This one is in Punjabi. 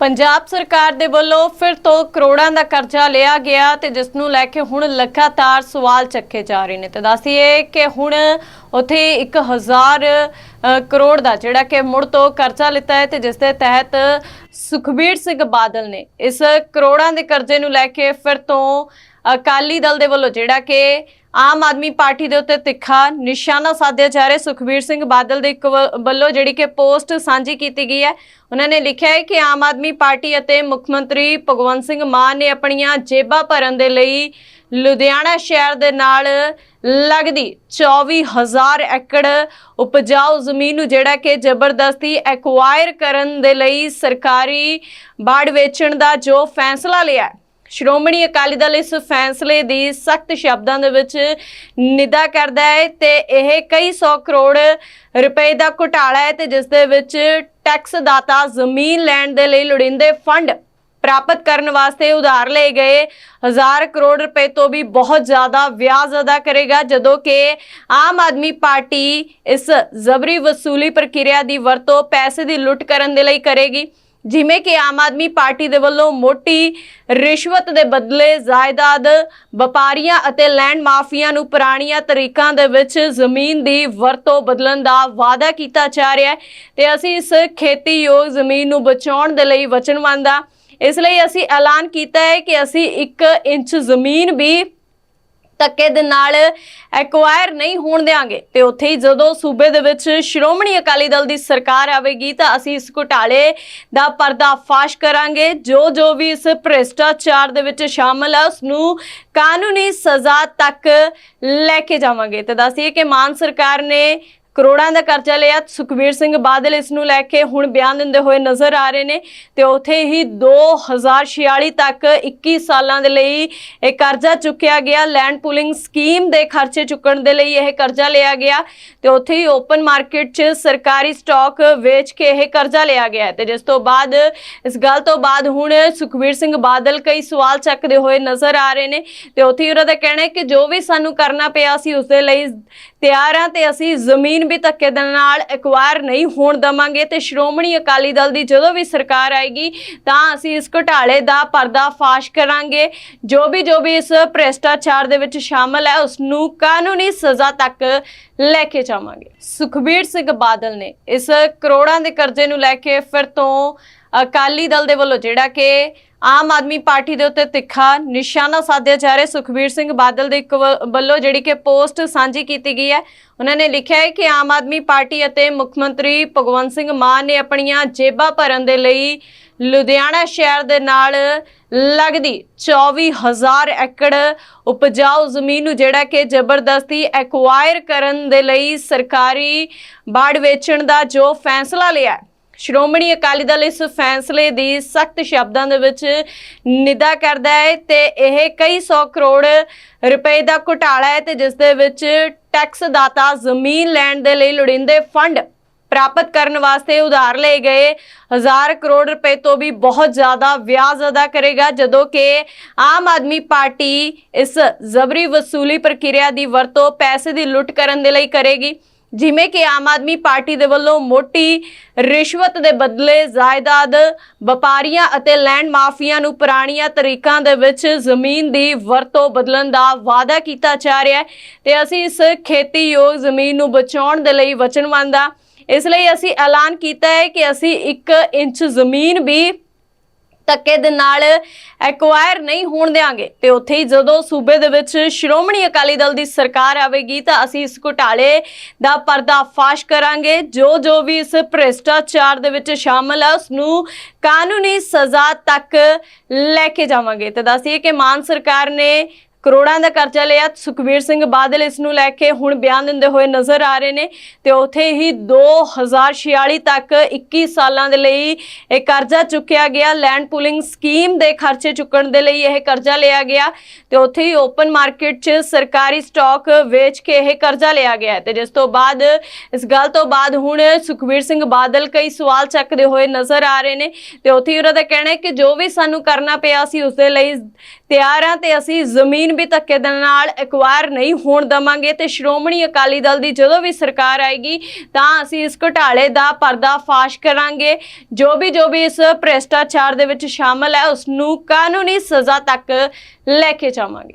ਪੰਜਾਬ ਸਰਕਾਰ ਦੇ ਵੱਲੋਂ ਫਿਰ ਤੋਂ ਕਰੋੜਾਂ ਦਾ ਕਰਜ਼ਾ ਲਿਆ ਗਿਆ ਤੇ ਜਿਸ ਨੂੰ ਲੈ ਕੇ ਹੁਣ ਲਗਾਤਾਰ ਸਵਾਲ ਚੱਕੇ ਜਾ ਰਹੇ ਨੇ। ਤੇ ਦੱਸੀਏ ਕਿ ਹੁਣ ਉਥੇ 1000 ਅ, ਕਰੋੜ ਦਾ ਜਿਹੜਾ ਕਿ ਮੁੜ ਤੋਂ ਕਰਜ਼ਾ ਲਿੱਤਾ ਹੈ ਤੇ ਜਿਸ ਦੇ ਤਹਿਤ ਸੁਖਬੀਰ ਸਿੰਘ ਬਾਦਲ ਨੇ ਇਸ ਕਰੋੜਾਂ ਦੇ ਕਰਜ਼ੇ ਨੂੰ ਲੈ ਕੇ ਫਿਰ ਤੋਂ ਅਕਾਲੀ ਦਲ ਦੇ ਵੱਲੋਂ ਜਿਹੜਾ ਕਿ ਆਮ ਆਦਮੀ ਪਾਰਟੀ ਦੇ ਉੱਤੇ ਤਿੱਖਾ ਨਿਸ਼ਾਨਾ ਸਾਧਿਆ ਜਾ ਰਿਹਾ। ਸੁਖਬੀਰ ਸਿੰਘ ਬਾਦਲ ਦੇ ਇੱਕ ਵੱਲੋਂ ਜਿਹੜੀ ਕਿ ਪੋਸਟ ਸਾਂਝੀ ਕੀਤੀ ਗਈ ਹੈ। ਉਹਨਾਂ ਨੇ ਲਿਖਿਆ ਹੈ ਕਿ ਆਮ ਆਦਮੀ ਪਾਰਟੀ ਅਤੇ ਮੁੱਖ ਮੰਤਰੀ ਭਗਵੰਤ ਸਿੰਘ ਮਾਨ ਨੇ ਆਪਣੀਆਂ ਜੇਬਾਂ ਭਰਨ ਦੇ ਲਈ ਲੁਧਿਆਣਾ ਸ਼ਹਿਰ ਦੇ ਨਾਲ ਲੱਗਦੀ 24000 ਏਕੜ ਉਪਜਾਊ ਜ਼ਮੀਨ ਨੂੰ ਜਿਹੜਾ ਕਿ ਜ਼ਬਰਦਸਤੀ ਐਕਵਾਇਰ ਕਰਨ ਦੇ ਲਈ ਸਰਕਾਰੀ ਬਾੜ ਵੇਚਣ ਦਾ ਜੋ ਫੈਸਲਾ ਲਿਆ ਸ਼੍ਰੋਮਣੀ ਅਕਾਲੀ ਦਲ ਇਸ ਫੈਸਲੇ ਦੀ ਸਖਤ ਸ਼ਬਦਾਂ ਦੇ ਵਿੱਚ ਨਿਦਾ ਕਰਦਾ ਹੈ ਤੇ ਇਹ ਕਈ 100 ਕਰੋੜ ਰੁਪਏ ਦਾ ਘੁਟਾਲਾ ਹੈ ਤੇ ਜਿਸ ਦੇ ਵਿੱਚ ਟੈਕਸ ਦਾਤਾ ਜ਼ਮੀਨ ਲੈਣ ਦੇ ਲਈ ਲੋੜੀਂਦੇ ਫੰਡ ਪ੍ਰਾਪਤ ਕਰਨ ਵਾਸਤੇ ਉਧਾਰ ਲਏ ਗਏ। ਹਜ਼ਾਰ ਕਰੋੜ ਰੁਪਏ ਤੋਂ ਵੀ ਬਹੁਤ ਜ਼ਿਆਦਾ ਵਿਆਜ ਅਦਾ ਕਰੇਗਾ, ਜਦੋਂ ਕਿ ਆਮ ਆਦਮੀ ਪਾਰਟੀ ਇਸ ਜ਼ਬਰੀ ਵਸੂਲੀ ਪ੍ਰਕਿਰਿਆ ਦੀ ਵਰਤੋਂ ਪੈਸੇ ਦੀ ਲੁੱਟ ਕਰਨ ਦੇ ਲਈ ਕਰੇਗੀ। ਜਿਵੇਂ ਕਿ ਆਮ ਆਦਮੀ ਪਾਰਟੀ ਦੇ ਵੱਲੋਂ ਮੋਟੀ ਰਿਸ਼ਵਤ ਦੇ ਬਦਲੇ ਜਾਇਦਾਦ, ਵਪਾਰੀਆਂ ਅਤੇ ਲੈਂਡ ਮਾਫੀਆ ਨੂੰ ਪੁਰਾਣੀਆਂ ਤਰੀਕਾਂ ਦੇ ਵਿੱਚ ਜ਼ਮੀਨ ਦੀ ਵਰਤੋਂ ਬਦਲਣ ਦਾ ਵਾਅਦਾ ਕੀਤਾ ਜਾ ਰਿਹਾ ਹੈ ਤੇ ਅਸੀਂ ਇਸ ਖੇਤੀਯੋਗ ਜ਼ਮੀਨ ਨੂੰ ਬਚਾਉਣ ਦੇ ਲਈ ਵਚਨਬੱਧ ਹਾਂ। ਇਸ ਲਈ ਅਸੀਂ ਐਲਾਨ ਕੀਤਾ ਹੈ ਕਿ ਅਸੀਂ 1 ਇੰਚ ਜ਼ਮੀਨ ਵੀ ਧੱਕੇ ਦੇ ਨਾਲ ਐਕਵਾਇਰ ਨਹੀਂ ਹੋਣ ਦੇਾਂਗੇ ਤੇ ਉੱਥੇ ਹੀ ਜਦੋਂ ਸੂਬੇ ਦੇ ਵਿੱਚ ਸ਼੍ਰੋਮਣੀ ਅਕਾਲੀ ਦਲ ਦੀ ਸਰਕਾਰ ਆਵੇਗੀ ਤਾਂ ਅਸੀਂ ਇਸ ਘੁਟਾਲੇ ਦਾ ਪਰਦਾਫਾਸ਼ ਕਰਾਂਗੇ। ਜੋ ਜੋ ਵੀ ਇਸ ਭ੍ਰਿਸ਼ਟਾਚਾਰ ਦੇ ਵਿੱਚ ਸ਼ਾਮਲ ਹੈ ਉਸ ਨੂੰ ਕਾਨੂੰਨੀ ਸਜ਼ਾ ਤੱਕ ਲੈ ਕੇ ਜਾਵਾਂਗੇ। ਤੇ ਦੱਸੀਏ ਕਿ ਮਾਨ ਸਰਕਾਰ ਨੇ ਕਰੋੜਾਂ ਦਾ ਕਰਜ਼ਾ ਲਿਆ। ਸੁਖਬੀਰ ਸਿੰਘ ਬਾਦਲ ਇਸ ਨੂੰ ਲੈ ਕੇ ਹੁਣ ਬਿਆਨ ਦਿੰਦੇ ਹੋਏ ਨਜ਼ਰ ਆ ਰਹੇ ਨੇ ਤੇ ਉਥੇ ਹੀ 2046 ਤੱਕ 21 ਸਾਲਾਂ ਦੇ ਲਈ ਇਹ ਕਰਜ਼ਾ ਚੁੱਕਿਆ ਗਿਆ। ਲੈਂਡ ਪੂਲਿੰਗ ਸਕੀਮ ਦੇ ਖਰਚੇ ਚੁੱਕਣ ਦੇ ਲਈ ਇਹ ਕਰਜ਼ਾ ਲਿਆ ਗਿਆ ਤੇ ਉਥੇ ਹੀ ਓਪਨ ਮਾਰਕੀਟ 'ਚ ਸਰਕਾਰੀ ਸਟਾਕ ਵੇਚ ਕੇ ਇਹ ਕਰਜ਼ਾ ਲਿਆ ਗਿਆ ਹੈ। ਤੇ ਜਿਸ ਤੋਂ ਬਾਅਦ, ਇਸ ਗੱਲ ਤੋਂ ਬਾਅਦ ਹੁਣ ਸੁਖਬੀਰ ਸਿੰਘ ਬਾਦਲ ਕਈ ਸਵਾਲ ਚੱਕਦੇ ਹੋਏ ਨਜ਼ਰ ਆ ਰਹੇ ਨੇ ਤੇ ਉਥੇ ਹੀ ਉਹਨਾਂ ਦਾ ਕਹਿਣਾ ਹੈ ਕਿ ਜੋ ਵੀ ਸਾਨੂੰ ਕਰਨਾ ਪਿਆ ਸੀ ਉਸ ਦੇ ਲਈ ਤਿਆਰ ਹਾਂ ਤੇ ਅਸੀਂ ਜ਼ਮੀਨ ਵੀ ਧੱਕੇ ਦੇ ਨਾਲ ਐਕਵਾਇਰ ਨਹੀਂ ਹੋਣ ਦਵਾਂਗੇ ਤੇ ਸ਼੍ਰੋਮਣੀ ਅਕਾਲੀ ਦਲ ਦੀ ਜਦੋਂ ਵੀ ਸਰਕਾਰ ਆਏਗੀ ਤਾਂ ਅਸੀਂ ਇਸ ਘੁਟਾਲੇ ਦਾ ਪਰਦਾਫਾਸ਼ ਕਰਾਂਗੇ। ਜੋ ਵੀ ਜੋ ਵੀ ਇਸ ਭ੍ਰਿਸ਼ਟਾਚਾਰ ਦੇ ਵਿੱਚ ਸ਼ਾਮਲ ਹੈ, ਉਸ ਨੂੰ ਕਾਨੂੰਨੀ ਸਜ਼ਾ ਤੱਕ ਲੈ ਕੇ ਜਾਵਾਂਗੇ। ਸੁਖਬੀਰ ਸਿੰਘ ਬਾਦਲ ਨੇ ਇਸ ਕਰੋੜਾਂ ਦੇ ਕਰਜ਼ੇ ਨੂੰ ਲੈ ਕੇ ਫਿਰ ਤੋਂ ਅਕਾਲੀ ਦਲ ਦੇ ਵੱਲੋਂ ਜਿਹੜਾ ਕਿ ਆਮ ਆਦਮੀ ਪਾਰਟੀ ਦੇ ਉੱਤੇ ਤਿੱਖਾ ਨਿਸ਼ਾਨਾ ਸਾਧਿਆ ਜਾ ਰਿਹਾ। ਸੁਖਬੀਰ ਸਿੰਘ ਬਾਦਲ ਦੇ ਇੱਕ ਵੱਲੋਂ ਜਿਹੜੀ ਕਿ ਪੋਸਟ ਸਾਂਝੀ ਕੀਤੀ ਗਈ ਹੈ, ਉਹਨਾਂ ਨੇ ਲਿਖਿਆ ਹੈ ਕਿ ਆਮ ਆਦਮੀ ਪਾਰਟੀ ਅਤੇ ਮੁੱਖ ਮੰਤਰੀ ਭਗਵੰਤ ਸਿੰਘ ਮਾਨ ਨੇ ਆਪਣੀਆਂ ਜੇਬਾਂ ਭਰਨ ਦੇ ਲਈ ਲੁਧਿਆਣਾ ਸ਼ਹਿਰ ਦੇ ਨਾਲ ਲੱਗਦੀ 24000 ਏਕੜ ਉਪਜਾਊ ਜ਼ਮੀਨ ਨੂੰ ਜਿਹੜਾ ਕਿ ਜ਼ਬਰਦਸਤੀ ਐਕਵਾਇਰ ਕਰਨ ਦੇ ਲਈ ਸਰਕਾਰੀ ਬਾੜ ਵੇਚਣ ਦਾ ਜੋ ਫੈਸਲਾ ਲਿਆ ਸ਼੍ਰੋਮਣੀ ਅਕਾਲੀ ਦਲ ਇਸ ਫੈਸਲੇ ਦੀ ਸਖਤ ਸ਼ਬਦਾਂ ਦੇ ਵਿੱਚ ਨਿੰਦਾ ਕਰਦਾ ਹੈ ਤੇ ਇਹ ਕਈ 100 ਕਰੋੜ ਰੁਪਏ ਦਾ ਘੁਟਾਲਾ ਹੈ ਤੇ ਜਿਸ ਦੇ ਵਿੱਚ ਟੈਕਸ ਦਾਤਾ ਜ਼ਮੀਨ ਲੈਣ ਦੇ ਲਈ ਲੋੜੀਂਦੇ ਫੰਡ ਪ੍ਰਾਪਤ ਕਰਨ ਵਾਸਤੇ ਉਧਾਰ ਲਏ ਗਏ। ਹਜ਼ਾਰ ਕਰੋੜ ਰੁਪਏ ਤੋਂ ਵੀ ਬਹੁਤ ਜ਼ਿਆਦਾ ਵਿਆਜ ਅਦਾ ਕਰੇਗਾ, ਜਦੋਂ ਕਿ ਆਮ ਆਦਮੀ ਪਾਰਟੀ ਇਸ ਜ਼ਬਰੀ ਵਸੂਲੀ ਪ੍ਰਕਿਰਿਆ ਦੀ ਵਰਤੋਂ ਪੈਸੇ ਦੀ ਲੁੱਟ ਕਰਨ ਦੇ ਲਈ ਕਰੇਗੀ। ਜਿਵੇਂ ਕਿ ਆਮ ਆਦਮੀ ਪਾਰਟੀ ਦੇ ਵੱਲੋਂ ਮੋਟੀ ਰਿਸ਼ਵਤ ਦੇ ਬਦਲੇ ਜਾਇਦਾਦ ਵਪਾਰੀਆਂ ਅਤੇ ਲੈਂਡ ਮਾਫੀਆ ਨੂੰ ਪੁਰਾਣੀਆਂ ਤਰੀਕਾਂ ਦੇ ਵਿੱਚ ਜ਼ਮੀਨ ਦੀ ਵਰਤੋਂ ਬਦਲਣ ਦਾ ਵਾਅਦਾ ਕੀਤਾ ਜਾ ਰਿਹਾ ਹੈ ਤੇ ਅਸੀਂ ਇਸ ਖੇਤੀਯੋਗ ਜ਼ਮੀਨ ਨੂੰ ਬਚਾਉਣ ਦੇ ਲਈ ਵਚਨਬੱਧ ਹਾਂ ਇਸ ਲਈ ਅਸੀਂ ਐਲਾਨ ਕੀਤਾ ਹੈ ਕਿ ਅਸੀਂ 1 ਇੰਚ ਜ਼ਮੀਨ ਵੀ ਧੱਕੇ ਦੇ ਨਾਲ ਐਕਵਾਇਰ ਨਹੀਂ ਹੋਣ ਦੇਾਂਗੇ ਤੇ ਉੱਥੇ ਹੀ ਜਦੋਂ ਸੂਬੇ ਦੇ ਵਿੱਚ ਸ਼੍ਰੋਮਣੀ ਅਕਾਲੀ ਦਲ ਦੀ ਸਰਕਾਰ ਆਵੇਗੀ ਤਾਂ ਅਸੀਂ ਇਸ ਘੁਟਾਲੇ ਦਾ ਪਰਦਾਫਾਸ਼ ਕਰਾਂਗੇ। ਜੋ ਜੋ ਵੀ ਇਸ ਭ੍ਰਿਸ਼ਟਾਚਾਰ ਦੇ ਵਿੱਚ ਸ਼ਾਮਲ ਹੈ ਉਸ ਨੂੰ ਕਾਨੂੰਨੀ ਸਜ਼ਾ ਤੱਕ ਲੈ ਕੇ ਜਾਵਾਂਗੇ। ਤੇ ਦੱਸੀਏ ਕਿ ਮਾਨ ਸਰਕਾਰ ਨੇ ਕਰੋੜਾਂ ਦਾ ਕਰਜ਼ਾ ਲਿਆ। ਸੁਖਬੀਰ ਸਿੰਘ ਬਾਦਲ ਇਸ ਨੂੰ ਲੈ ਕੇ ਹੁਣ ਬਿਆਨ ਦਿੰਦੇ ਹੋਏ ਨਜ਼ਰ ਆ ਰਹੇ ਨੇ ਤੇ ਉਥੇ ਹੀ 2046 ਤੱਕ 21 ਸਾਲਾਂ ਦੇ ਲਈ ਇਹ ਕਰਜ਼ਾ ਚੁੱਕਿਆ ਗਿਆ। ਲੈਂਡ ਪੂਲਿੰਗ ਸਕੀਮ ਦੇ ਖਰਚੇ ਚੁੱਕਣ ਦੇ ਲਈ ਇਹ ਕਰਜ਼ਾ ਲਿਆ ਗਿਆ ਤੇ ਉਥੇ ਹੀ ਓਪਨ ਮਾਰਕੀਟ 'ਚ ਸਰਕਾਰੀ ਸਟਾਕ ਵੇਚ ਕੇ ਇਹ ਕਰਜ਼ਾ ਲਿਆ ਗਿਆ ਹੈ। ਤੇ ਜਿਸ ਤੋਂ ਬਾਅਦ, ਇਸ ਗੱਲ ਤੋਂ ਬਾਅਦ ਹੁਣ ਸੁਖਬੀਰ ਸਿੰਘ ਬਾਦਲ ਕਈ ਸਵਾਲ ਚੱਕਦੇ ਹੋਏ ਨਜ਼ਰ ਆ ਰਹੇ ਨੇ ਤੇ ਉਥੇ ਹੀ ਉਹਨਾਂ ਦਾ ਕਹਿਣਾ ਹੈ ਕਿ ਜੋ ਵੀ ਸਾਨੂੰ ਕਰਨਾ ਪਿਆ ਸੀ ਉਸ ਦੇ ਲਈ ਤਿਆਰ ਹਾਂ ਤੇ ਅਸੀਂ ਜ਼ਮੀਨ ਵੀ ਧੱਕੇ ਦੇ ਨਾਲ ਐਕਵਾਇਰ ਨਹੀਂ ਹੋਣ ਦਵਾਂਗੇ ਤੇ ਸ਼੍ਰੋਮਣੀ ਅਕਾਲੀ ਦਲ ਦੀ ਜਦੋਂ ਵੀ ਸਰਕਾਰ ਆਏਗੀ ਤਾਂ ਅਸੀਂ ਇਸ ਘੁਟਾਲੇ ਦਾ ਪਰਦਾ ਫਾਸ਼ ਕਰਾਂਗੇ। ਜੋ ਵੀ ਜੋ ਵੀ ਇਸ ਭ੍ਰਿਸ਼ਟਾਚਾਰ ਦੇ ਵਿੱਚ ਸ਼ਾਮਲ ਹੈ ਉਸ ਨੂੰ ਕਾਨੂੰਨੀ ਸਜ਼ਾ ਤੱਕ ਲੈ ਕੇ ਜਾਵਾਂਗੇ।